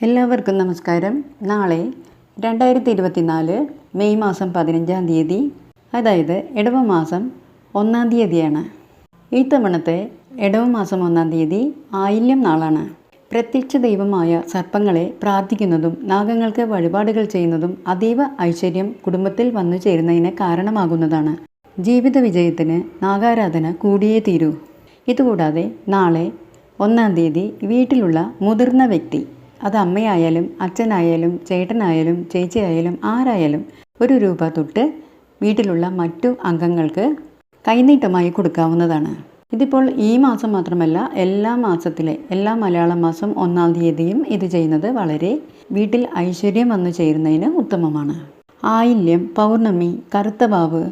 എല്ലാവർക്കും നമസ്കാരം. നാളെ രണ്ടായിരത്തി ഇരുപത്തിനാല് മെയ് മാസം പതിനഞ്ചാം തീയതി അതായത് ഇടവ മാസം ഒന്നാം തീയതിയാണ്. ഈ തവണത്തെ ഇടവ മാസം ഒന്നാം തീയതി ആയില്യം നാളാണ്. പ്രത്യക്ഷ ദൈവമായ സർപ്പങ്ങളെ പ്രാർത്ഥിക്കുന്നതും നാഗങ്ങൾക്ക് വഴിപാടുകൾ ചെയ്യുന്നതും അതീവ ഐശ്വര്യം കുടുംബത്തിൽ വന്നു ചേരുന്നതിന് കാരണമാകുന്നതാണ്. ജീവിത വിജയത്തിന് നാഗാരാധന കൂടിയേ തീരൂ. ഇതുകൂടാതെ നാളെ ഒന്നാം തീയതി വീട്ടിലുള്ള മുതിർന്ന വ്യക്തി അത് അമ്മയായാലും അച്ഛനായാലും ചേട്ടനായാലും ചേച്ചിയായാലും ആരായാലും ഒരു രൂപ തൊട്ട് വീട്ടിലുള്ള മറ്റു അംഗങ്ങൾക്ക് കൈനീട്ടമായി കൊടുക്കാവുന്നതാണ്. ഇതിപ്പോൾ ഈ മാസം മാത്രമല്ല എല്ലാ മാസത്തിലെ എല്ലാ മലയാള മാസം ഒന്നാം തീയതിയും ഇത് ചെയ്യുന്നത് വളരെ വീട്ടിൽ ഐശ്വര്യം വന്നു ചേരുന്നതിന് ഉത്തമമാണ്. ആയില്യം പൗർണമി കറുത്തവാവ്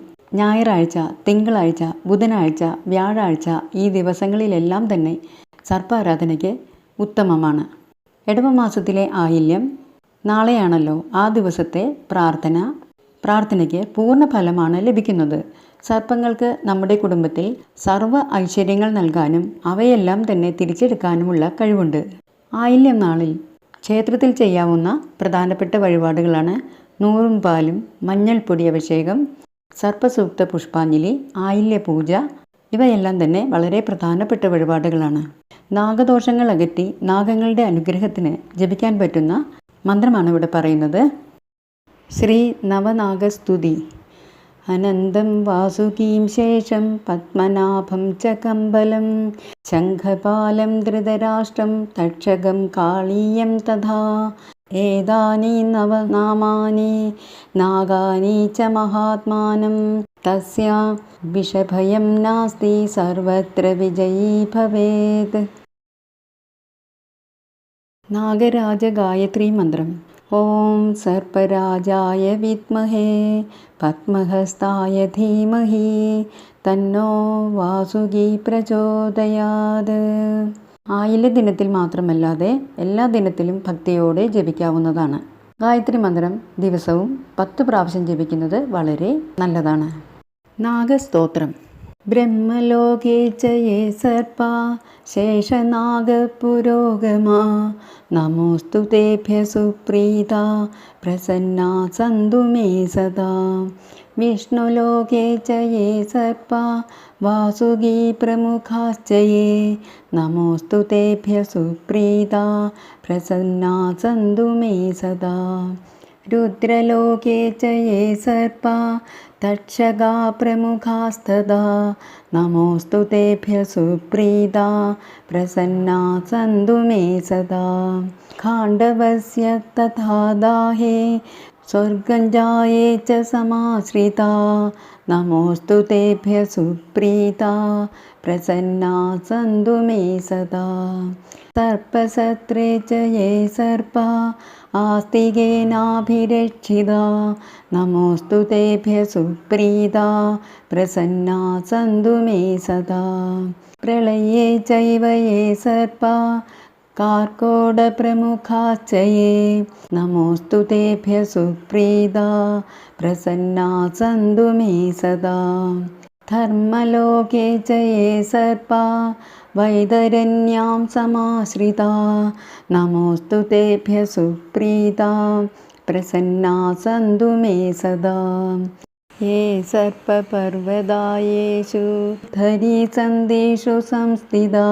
ഞായറാഴ്ച തിങ്കളാഴ്ച ബുധനാഴ്ച വ്യാഴാഴ്ച ഈ ദിവസങ്ങളിലെല്ലാം തന്നെ സർപ്പാരാധനയ്ക്ക് ഉത്തമമാണ്. ഇടവമാസത്തിലെ ആയില്യം. നാളെയാണല്ലോ ആ ദിവസത്തെ പ്രാർത്ഥന. പ്രാർത്ഥനയ്ക്ക് പൂർണ ഫലമാണ് ലഭിക്കുന്നത്. സർപ്പങ്ങൾക്ക് നമ്മുടെ കുടുംബത്തിൽ സർവ ഐശ്വര്യങ്ങൾ നൽകാനും അവയെല്ലാം തന്നെ തിരിച്ചെടുക്കാനുമുള്ള കഴിവുണ്ട്. ആയില്യം നാളിൽ ക്ഷേത്രത്തിൽ ചെയ്യാവുന്ന പ്രധാനപ്പെട്ട വഴിപാടുകളാണ് നൂറും പാലും മഞ്ഞൾപ്പൊടി അഭിഷേകം സർപ്പസൂക്ത പുഷ്പാഞ്ജലി ആയില്യ പൂജ ഇവയെല്ലാം തന്നെ വളരെ പ്രധാനപ്പെട്ട വഴിപാടുകളാണ്. നാഗദോഷങ്ങൾ അകറ്റി നാഗങ്ങളുടെ അനുഗ്രഹത്തിന് ജപിക്കാൻ പറ്റുന്ന മന്ത്രമാണ് ഇവിടെ പറയുന്നത്. ശ്രീ നവനാഗസ്തുതി. അനന്തം വാസുകീം ശേഷം പത്മനാഭം ച കമ്പലം ശംഖപാലം ധൃതരാഷ്ട്രം തക്ഷകം കാളീയം തഥാ. ഏതാനി നവനാമാനി നാഗാനി ച മഹാത്മാനം. നാസ്തി സർവത്ര വിജയീ ഭവേത് നാഗരാജ ഗായത്രി മന്ത്രം ഓം സർപ്പരാജായ വിത്മഹേ പത്മഹസ്തായ ധീമഹി തന്നോ വാസുകി പ്രചോദയാത് ആയില ദിനത്തിൽ മാത്രമല്ലാതെ എല്ലാ ദിനത്തിലും ഭക്തിയോടെ ജപിക്കാവുന്നതാണ്. ഗായത്രി മന്ത്രം ദിവസവും പത്ത് പ്രാവശ്യം ജപിക്കുന്നത് വളരെ നല്ലതാണ്. नागस्तोत्रम् ब्रह्मलोके जये सर्पा शेषनागपुरोगमा नमोऽस्तु तेभ्य सुप्रीता प्रसन्ना सन्दुमे सदा विष्णुलोके जये सर्पा वासुगी प्रमुखाश्च ये नमोऽस्तु तेभ्य सुप्रीता प्रसन्ना सन्दुमे सदा रुद्रलोके च ये सर्पा तक्षगा प्रमुखास्तदा। नमोऽस्तु तेभ्य सुप्रीता प्रसन्ना सन्तु मे सदा। खाण्डवस्य तथा दाहे स्वर्गञ्जाये च समाश्रिता। नमोऽस्तु तेभ्य सुप्रीता। प्रसन्ना सन्तु मे सदा। सर्पसत्रे च ये सर्पा। आस्तिकेनाभिरक्षिता नमोऽस्तु तेभ्य सुप्रीता। प्रसन्ना सन्तु मे सदा। प्रलये चैव ये सर्पा कार्कोडप्रमुखाश्च ये नमोऽस्तु तेभ्य सुप्रीता प्रसन्ना सन्तु मे सदा। धर्मलोके च ये सर्पा वैदरण्यां समाश्रिता। नमोऽस्तु तेभ्य सुप्रीता प्रसन्ना सन्तु मे सदा ये सर्पपर्वदायेषु धरीसन्देषु संस्थिता।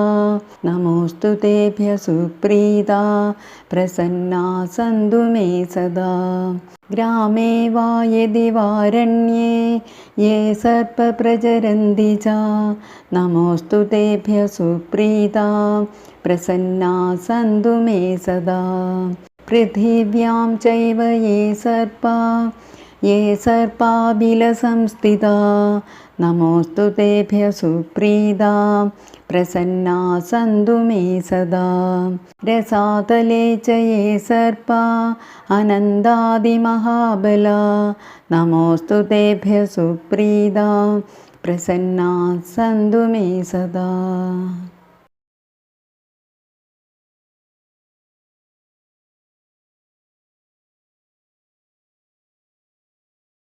नमोऽस्तु तेभ्य सुप्रीता प्रसन्ना सन्तु मे सदा। ग्रामे वा यदि वारण्ये ये सर्पप्रचरन्ति च। नमोऽस्तु तेभ्य सुप्रीता प्रसन्ना सन्तु मे सदा। पृथिव्यां चैव ये सर्पा ये सर्पाबिलसंस्थिता नमोऽस्तु तेभ्य सुप्रीता प्रसन्ना सन्तु मे सदा। रसातले च ये सर्पा अनन्दादिमहाबला नमोऽस्तु तेभ्य सुप्रीता प्रसन्ना सन्तु मे सदा